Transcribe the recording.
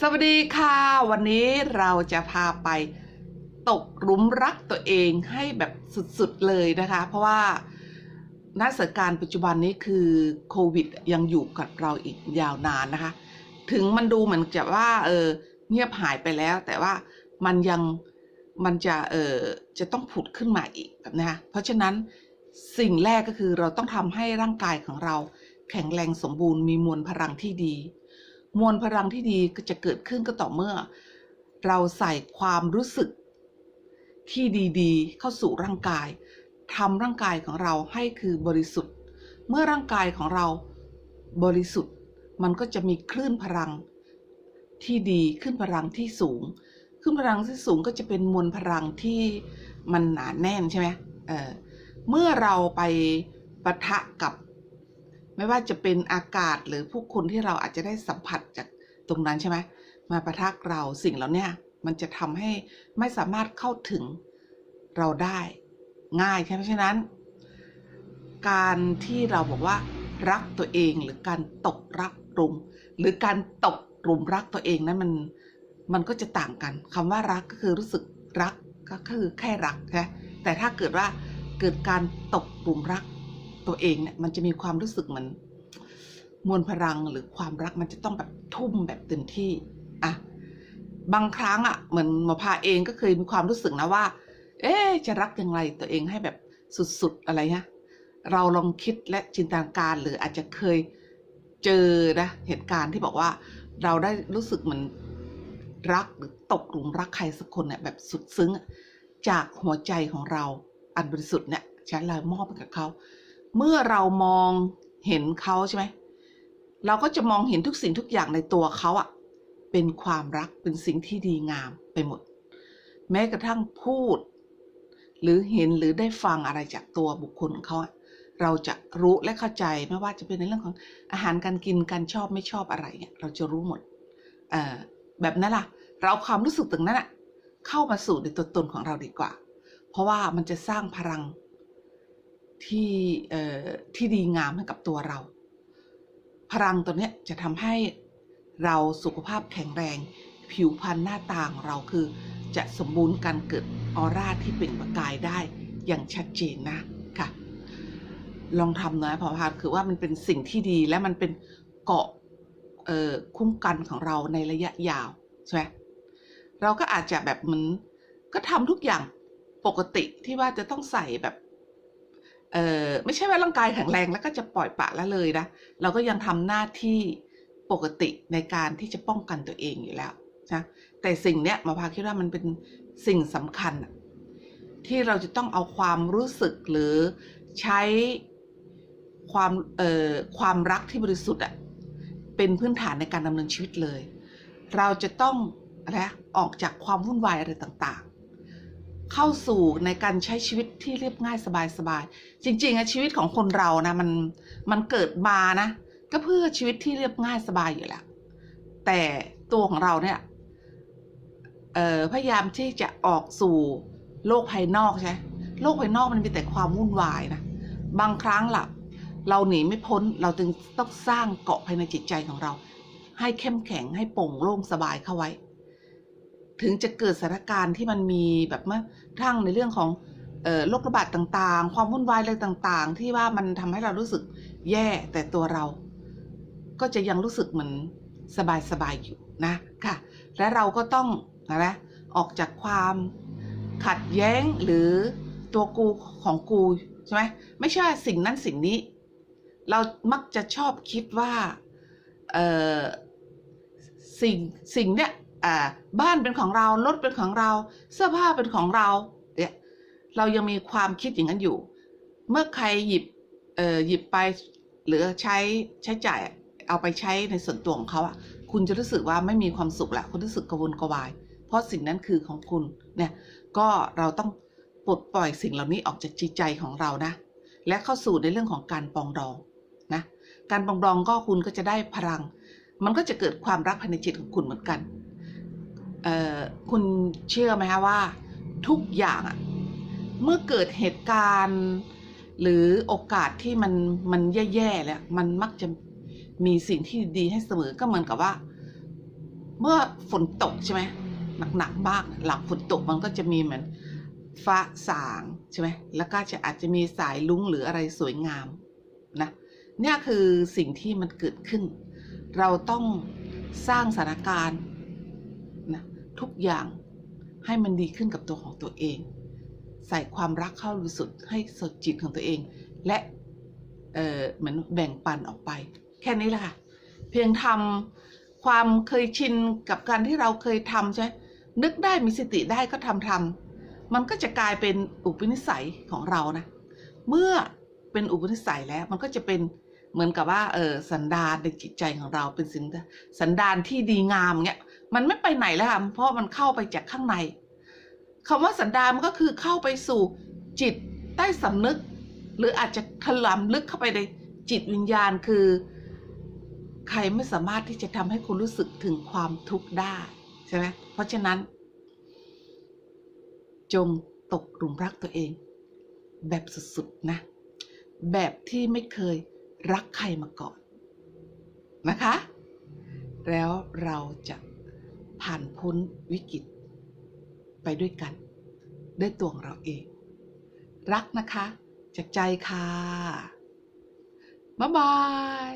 สวัสดีค่ะ วันนี้เราจะพาไปตกหลุมรักตัวเองให้แบบสุดๆเลยนะคะ เพราะว่าณสถานการณ์ปัจจุบันนี้คือโควิดยังอยู่กับเราอีกยาวนานนะคะ ถึงมันดูเหมือนจะว่าเออเงียบหายไปแล้ว แต่ว่ามันยังมันจะเออจะต้องผุดขึ้นมาอีกแบบนะคะเพราะฉะนั้นสิ่งแรกก็คือเราต้องทำให้ร่างกายของเราแข็งแรงสมบูรณ์มีมวลพลังที่ดี มวลพลังที่ดีก็จะเกิดขึ้นก็ต่อเมื่อ เราใส่ความรู้สึกที่ดีๆ เข้าสู่ร่างกายทำร่างกายของเราให้คือบริสุทธิ์ เมื่อร่างกายของเราบริสุทธิ์ มันก็จะมีคลื่นพลังที่ดีขึ้นพลังที่สูง ขึ้นพลังที่สูงก็จะเป็นมวลพลังที่มันหนาแน่นใช่ไหมเเมื่อเราไปปะทะกับ ไม่ว่าจะเป็นอากาศหรือผู้คนที่เราอาจจะได้สัมผัสจากตรงนั้นใช่ไหมมาประทักเราสิ่งเหล่านี้มันจะทำให้ไม่สามารถเข้าถึงเราได้ง่ายใช่ไหมฉะนั้น การที่เราบอกว่า รักตัวเองหรือการตกรักหลุม หรือการตกหลุมรักตัวเองนั้นมันมันก็จะต่างกันคำว่ารักก็คือรู้สึกรักก็คือแค่รักนะแต่ถ้าเกิดว่าเกิดการตกหลุมรัก ตัวเองเนี่ยมันจะมีความรู้สึกเหมือน มวลพลังหรือความรักมันจะต้องแบบทุ่มแบบเต็มที่อะบางครั้งอะเหมือนหมอพาเองก็เคยมีความรู้สึกนะว่า เอ๊จะรักอย่างไรตัวเองให้แบบสุดๆอะไรฮะเราลองคิดและจินตนาการหรืออาจจะเคยเจอนะเหตุการณ์ที่บอกว่าเราได้รู้สึกเหมือนรักหรือตกหลุมรักใครสักคนเนี่ยแบบสุดซึ้งจากหัวใจของเราอันบริสุทธิ์เนี่ยฉันเลยมอบให้กับเขา เมื่อเรามองเห็นเขาใช่ไหมเราก็จะมองเห็นทุกสิ่งทุกอย่างในตัวเขาอะเป็นความรักเป็นสิ่งที่ดีงามไปหมด แม้กระทั่งพูด หรือเห็นหรือได้ฟังอะไรจากตัวบุคคลเขาอะเราจะรู้และเข้าใจไม่ว่าจะเป็นในเรื่องของอาหารการกินการชอบไม่ชอบอะไรเนี่ยเราจะรู้หมดแบบนั้นล่ะ เราเอาความรู้สึกตรงนั้นอะเข้ามาสู่ในตัวตนของเราดีกว่า เพราะว่ามันจะสร้างพลัง ที่ที่ดีงามให้กับตัวเรา พลังตัวเนี้ยจะทำให้เราสุขภาพแข็งแรง ผิวพรรณหน้าตาของเราคือ จะสมบูรณ์การเกิดออร่าที่เปล่งประกายได้อย่างชัดเจนนะค่ะ ลองทำนะพราะว่าคือว่ามันเป็นสิ่งที่ดีและมันเป็นเกาะคุ้มกันของเราในระยะยาวใช่ไหมเราก็อาจจะแบบเหมือนก็ทำทุกอย่างปกติที่ว่าจะต้องใส่แบบ เออไม่ใช่ว่าร่างกายแข็งแรงแล้วก็จะปล่อยปะละเลยนะเราก็ยังทำหน้าที่ปกติในการที่จะป้องกันตัวเองอยู่แล้วนะแต่สิ่งเนี้ยหมาพาคิดว่ามันเป็นสิ่งสำคัญ ที่เราจะต้องเอาความรู้สึกหรือใช้ความเอ่อความรักที่บริสุทธิ์อะเป็นพื้นฐานในการดำเนินชีวิตเลย เราจะต้องอะไรออกจากความวุ่นวายอะไรต่าง เข้าสู่ในการใช้ชีวิตที่เรียบง่ายสบายๆจริงๆอะชีวิตของคนเรานะมันมันเกิดมานะก็เพื่อชีวิตที่เรียบง่ายสบายอยู่แล้วแต่ตัวของเราเนี่ยเอ่อพยายามที่จะออกสู่โลกภายนอกใช่โลกภายนอกมันมีแต่ความวุ่นวายนะบางครั้งหล่ะเราหนีไม่พ้นเราจึงต้องสร้างเกาะภายในจิตใจของเรา ให้เข้มแข็งให้โป่งโล่งสบายเข้าไว้ ถึงจะเกิดสถานการณ์ที่มันมีแบบเมื่อทั้งในเรื่องของโรคระบาดต่างๆ ความวุ่นวายอะไรต่างๆ ที่ว่ามันทำให้เรารู้สึกแย่แต่ตัวเรา ก็จะยังรู้สึกเหมือนสบายๆอยู่นะค่ะ และเราก็ต้องนะนะออกจากความขัดแย้งหรือตัวกูของกูใช่ไหมไม่ใช่สิ่งนั้นสิ่งนี้ เรามักจะชอบคิดว่าเออสิ่งสิ่งเนี้ย บ้านเป็นของเรารถเป็นของเรา เสื้อผ้าเป็นของเราเนี่ยเรายังมีความคิดอย่างนั้นอยู่ เมื่อใครหยิบหยิบไปหรือใช้ใช้จ่ายเอาไปใช้ในส่วนตัวของเขาอะคุณจะรู้สึกว่าไม่มีความสุขละคุณรู้สึกกระวนกระวาย เพราะสิ่งนั้นคือของคุณเนี่ยก็เราต้องปลดปล่อยสิ่งเหล่านี้ออกจากจิตใจของเรานะ และเข้าสู่ในเรื่องของการปองดองนะการปองดองก็คุณก็จะได้พลัง มันก็จะเกิดความรักภายในจิตของคุณเหมือนกัน คุณเชื่อไหมคะว่า ทุกอย่างอะเมื่อเกิดเหตุการณ์ หรือโอกาสที่มันมันแย่ๆแล้วมันมักจะมีสิ่งที่ดีให้เสมอก็เหมือนกับว่า เมื่อฝนตกใช่ไหมหนักๆมากหลังฝนตกมันก็จะมีเหมือนฟ้าสางใช่ไหมแล้วก็จะอาจจะมีสายลุ้งหรืออะไรสวยงามนะเนี่ยคือสิ่งที่มันเกิดขึ้น เราต้องสร้างสถานการณ์ ทุกอย่างให้มันดีขึ้นกับตัวของตัวเอง ใส่ความรักเข้ารู้สุดให้สดจิตของตัวเอง และเออเหมือนแบ่งปันออกไป แค่นี้แหละค่ะ เพียงทำความเคยชินกับการที่เราเคยทำใช่ไหมนึกได้มีสติได้ก็ทำทำมันก็จะกลายเป็นอุปนิสัยของเรานะ เมื่อเป็นอุปนิสัยแล้วมันก็จะเป็นเหมือนกับว่าเออสันดานในจิตใจของเราเป็นสิ่งสันดานที่ดีงามเงี้ย มันไม่ไปไหนแล้วค่ะเพราะมันเข้าไปจากข้างในคำว่าสันดานมันก็คือเข้าไปสู่จิตใต้สำนึก หรืออาจจะถลำลึกเข้าไปในจิตวิญญาณคือ ใครไม่สามารถที่จะทำให้คุณรู้สึกถึงความทุกข์ได้ใช่ไหมเพราะฉะนั้น จงตกหลุมรักตัวเอง แบบสุดๆนะ แบบที่ไม่เคยรักใครมาก่อนนะคะ แล้วเราจะ ผ่านพ้นวิกฤต ไปด้วยกัน ด้วยตัวของเราเอง รักนะคะ จากใจค่ะ บ๊ายบาย